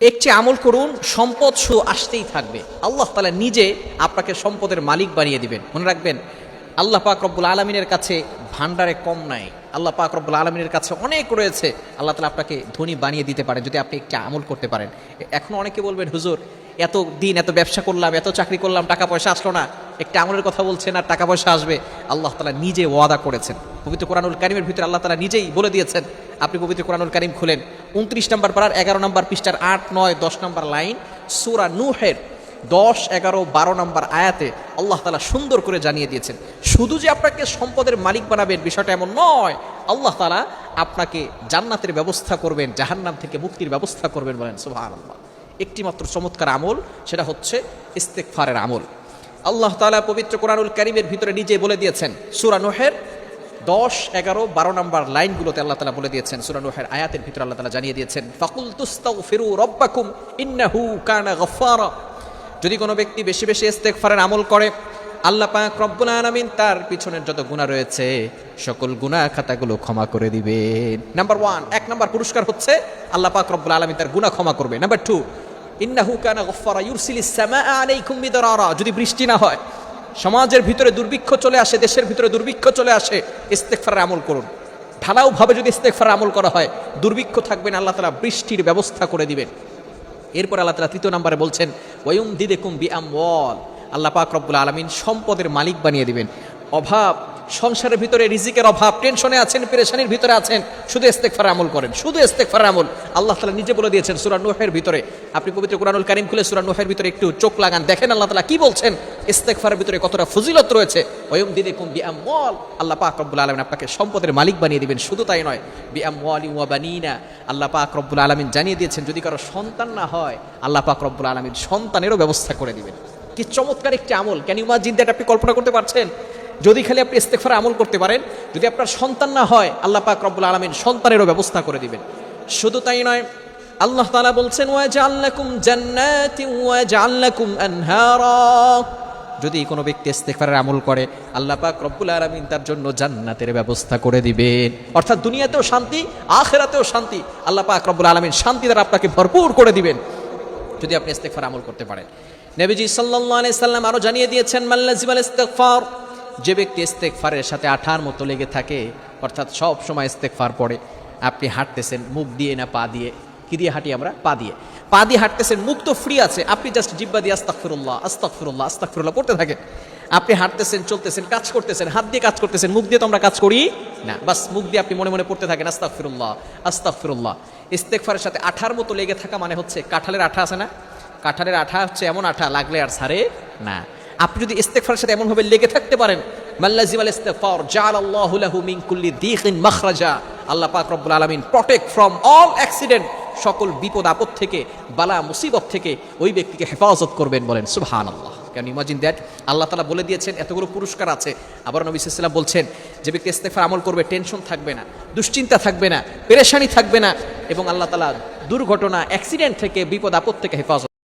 একটি আমল করুন, সম্পদ শুধু আসতেই থাকবে। আল্লাহ তালা নিজে আপনাকে সম্পদের মালিক বানিয়ে দিবেন। মনে রাখবেন, আল্লাহ পাক রব্বুল আলমিনের কাছে ভান্ডারে কম নাই। আল্লাহ পাক রব্বুল আলমিনের কাছে অনেক রয়েছে। আল্লাহ তালা আপনাকে ধনী বানিয়ে দিতে পারেন, যদি আপনি একটি আমল করতে পারেন। এখন অনেকে বলবেন, হুজুর, এত দিন এত ব্যবসা করলাম, এত চাকরি করলাম, টাকা পয়সা আসলো না। একটা আমলের কথা বলছেন আর টাকা পয়সা আসবে। আল্লাহ তালা নিজে ওয়াদা করেছেন। পবিত্র কোরআনুল কারিমের ভিতরে আল্লাহ তালা নিজেই বলে দিয়েছেন, আপনি পবিত্র কোরআনুল কারিম খুলেন। উনত্রিশ নম্বর পাড়ার এগারো নম্বর পৃষ্ঠার আট, নয়, দশ নম্বর লাইন সুরা নুহের দশ, এগারো, বারো নম্বর আয়াতে আল্লাহ তালা সুন্দর করে জানিয়ে দিয়েছেন, শুধু যে আপনাকে সম্পদের মালিক বানাবেন বিষয়টা এমন নয়, আল্লাহ তালা আপনাকে জান্নাতের ব্যবস্থা করবেন, জাহান্নাম থেকে মুক্তির ব্যবস্থা করবেন বলেন সুবাহ আল্লাহ একটিমাত্র চমৎকার আমল, সেটা হচ্ছে ইস্তেকফারের আমল। আল্লাহ তালা পবিত্র কোরআনুল করিমের ভিতরে নিজে বলে দিয়েছেন, সুরা নোহের দশ, এগারো, বারো নম্বর লাইনগুলোতে আল্লাহ তালা বলে দিয়েছেন, সুরা নোহের আয়াতের ভিতরে আল্লাহ তালা জানিয়ে দিয়েছেন ফাকুল তুস্তাউ ফিরু রব্বাকুম ইন্নাহু কানা গফারা যদি কোনো ব্যক্তি বেশি বেশি ইস্তেকফারের আমল করে, আল্লাহ পাক রব্বুল আলামিন তার পিছনের যত গুণা রয়েছে, সকল গুনাহ খাতাগুলো ক্ষমা করে দিবেন। নাম্বার ওয়ান, এক নাম্বার পুরস্কার হচ্ছে, আল্লাহ পাক রব্বুল আলামিন তার গুনাহ ক্ষমা করবে। নাম্বার টু, ইন্নাহু কানা গফফারা ইউরসিলিস সামাআ আলাইকুম মিদরারা যদি বৃষ্টি না হয় সমাজের ভিতরে দুর্ভিক্ষ চলে আসে, দেশের ভিতরে দুর্ভিক্ষ চলে আসে ইস্তেকফারের আমল করুন। ঢালাওভাবে যদি ইস্তেকফার আমল করা হয়, দুর্ভিক্ষ থাকবেন আল্লাহ তালা বৃষ্টির ব্যবস্থা করে দিবেন। এরপর আল্লাহ তালা তৃতীয় নম্বরে বলছেন ওয়ুম দিদেকুম বি আম আল্লাহ পাক রব্বুল আলমিন সম্পদের মালিক বানিয়ে দিবেন। অভাব সংসারের ভিতরে রিজিকের অভাব, টেনশনে আছেন, পেরেশানির ভিতরে আছেন, শুধু ইস্তেকফার আমল করেন, শুধু ইস্তেকফার আমল। আল্লাহ তালা নিজে বলে দিয়েছেন সুরা নুহের ভিতরে, আপনি পবিত্র কোরআনুল কারিম খুলে সুরা নুহের ভিতরে একটু চোখ লাগান, দেখেন আল্লাহ তালা কি বলছেন? ইস্তেকফারের ভিতরে কতটা ফজিলত রয়েছে? ওয়ুম দিদেকুম বি আমওয়াল আল্লাহ পাক রব্বুল আলমিন আপনাকে সম্পদের মালিক বানিয়ে দিবেন, শুধু তাই নয় বি আমওয়ালি ওয়া বানিনা। আল্লাহ পাক রব্বুল আলমিন জানিয়ে দিয়েছেন, যদি কারও সন্তান না হয়, আল্লাহ পাক রব্বুল আলমিন সন্তানেরও ব্যবস্থা করে দিবেন। কি চমৎকার একটি আমল। ক্যান ইমাজিন দ্যাট আপনি কল্পনা করতে পারছেন? যদি খালি আপনি ইস্তেকফার আমল করতে পারেন, যদি আপনার সন্তান না হয়, আল্লাহ পাক রব্বুল আলমিন সন্তানেরও ব্যবস্থা করে দিবেন। শুধু তাই নয়, আল্লাহ তাআলা বলছেন ওয়া জাআল্লাকুম জান্নাতিন ওয়া আনহারা। যদি কোনো ব্যক্তি ইস্তেগফারের আমল করে, আল্লাহ পাক রব্বুল আলামিন তার জন্য জান্নাতের ব্যবস্থা করে দিবেন। অর্থাৎ দুনিয়াতেও শান্তি, আখেরাতেও শান্তি। আল্লাহ পাক রব্বুল আলামিন শান্তি দ্বারা আপনাকে ভরপুর করে দিবেন, যদি আপনি ইস্তেগফার আমল করতে পারেন। নবীজি আলাইহি সাল্লাম আরও জানিয়ে দিয়েছেন মাল্লাজিমাল ইস্তেগফার। যে ব্যক্তি ইস্তেগফারের সাথে আঠার মতো লেগে থাকে, অর্থাৎ সব সময় ইস্তেগফার পড়ে, আপনি হাঁটতেছেন, মুখ দিয়ে না পা দিয়ে। কি দিয়ে হাঁটি আমরা? পা দিয়ে। পা দিয়ে হাঁটতেছেন, মুখ তো ফ্রি আছে, আপনি জাস্ট জিব্বা দিয়ে আস্তাকফিরুল্লাহ আস্তাকফিরুল্লাহ আস্তাকফিরুল্লাহ পড়তে থাকেন। আপনি হাঁটতেছেন, চলতেছেন, কাজ করতেছেন, হাত দিয়ে কাজ করতেছেন, মুখ দিয়ে তো আমরা কাজ করি না। বাস, মুখ দিয়ে আপনি মনে মনে পড়তে থাকেন আস্তাকফিরুল্লাহ আস্তাকফিরুল্লাহ ইস্তেকফারের সাথে আঠার মতো লেগে থাকা মানে হচ্ছে, কাঁঠালের আঠা আছে না? কাঁঠালের আঠা হচ্ছে এমন আঠা, লাগলে আর সারে না। আপনি যদি ইস্তেকফারের সাথে এমনভাবে লেগে থাকতে পারেন মাল্লাজিম ইস্তেফার জাল আল্লাহু লাহু মিন কুল্লি মাখরাজা, আল্লাহ পাক রব্বুল আলামিন প্রটেক্ট ফ্রম অল অ্যাক্সিডেন্ট সকল বিপদ আপদ থেকে, বালা মুসিবত থেকে ওই ব্যক্তিকে হেফাজত করবেন বলেন সুবহান আল্লাহ ক্যান ইমাজিন দ্যাট আল্লাহ তালা বলে দিয়েছেন, এতগুলো পুরস্কার আছে। আবার নবী সাল্লাম বলছেন, যে ব্যক্তি ইস্তেফার আমল করবে টেনশন থাকবে না, দুশ্চিন্তা থাকবে না, পেরেশানি থাকবে না, এবং আল্লাহ তালা দুর্ঘটনা অ্যাক্সিডেন্ট থেকে, বিপদ আপদ থেকে হেফাজত